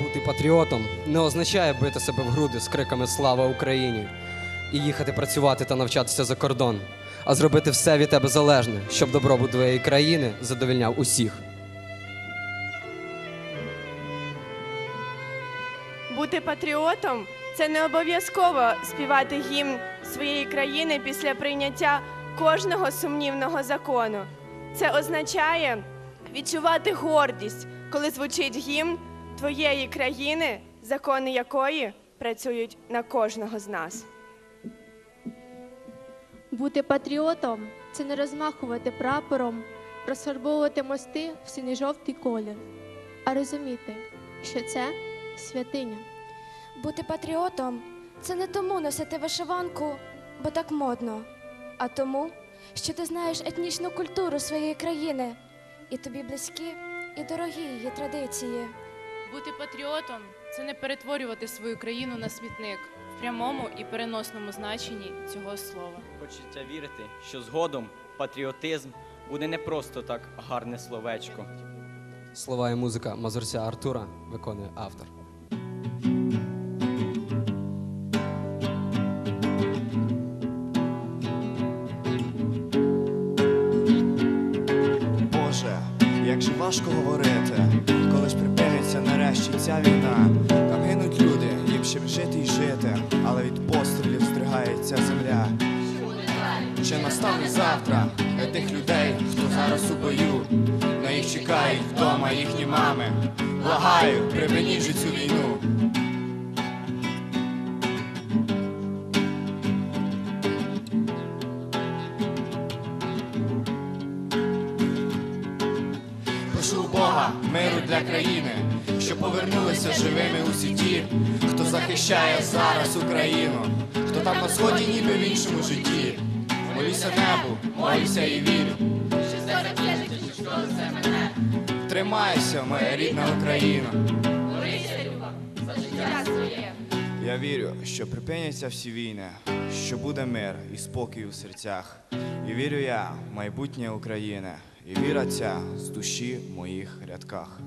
Бути патріотом не означає бити себе в груди з криками Слава Україні і їхати працювати та навчатися за кордон, а зробити все від тебе залежне, щоб добробут твоєї країни задовільняв усіх. Бути патріотом це не обов'язково співати гімн своєї країни після прийняття кожного сумнівного закону. Це означає відчувати гордість, коли звучить гімн твоєї країни, закони якої працюють на кожного з нас. Бути патріотом це не розмахувати прапором, розфарбовувати мости в синьо-жовтий колір, а розуміти, що це святиня. Бути патріотом це не тому носити вишиванку, бо так модно, а тому, що ти знаєш етнічну культуру своєї країни, і тобі близькі і дорогі її традиції. Бути патріотом це не перетворювати свою країну на смітник в прямому і переносному значенні цього слова. Хочеться вірити, що згодом патріотизм буде не просто так гарне словечко. Слова і музика Мазурця Артура виконує автор. Боже, як же важко говорити, коли ж припиниться нарешті ця війна. Там гинуть люди, їм ще жити й жити, але від пострілів здригається земля. Чи настане завтра для тих людей, хто зараз у бою, на їх чекають вдома їхні мами. Благаю, припиніть же цю війну. Прошу Бога, миру для країни, щоб повернулися живими усі ті, хто захищає зараз Україну, хто там на сході, ніби в іншому житті. Молюся небу, молюся і вірю. Тримайся, моя рідна Україна. Я вірю, що припиняться всі війни, що буде мир і спокій у серцях. І вірю я в майбутнє України, і віра ця з душі в моїх рядках.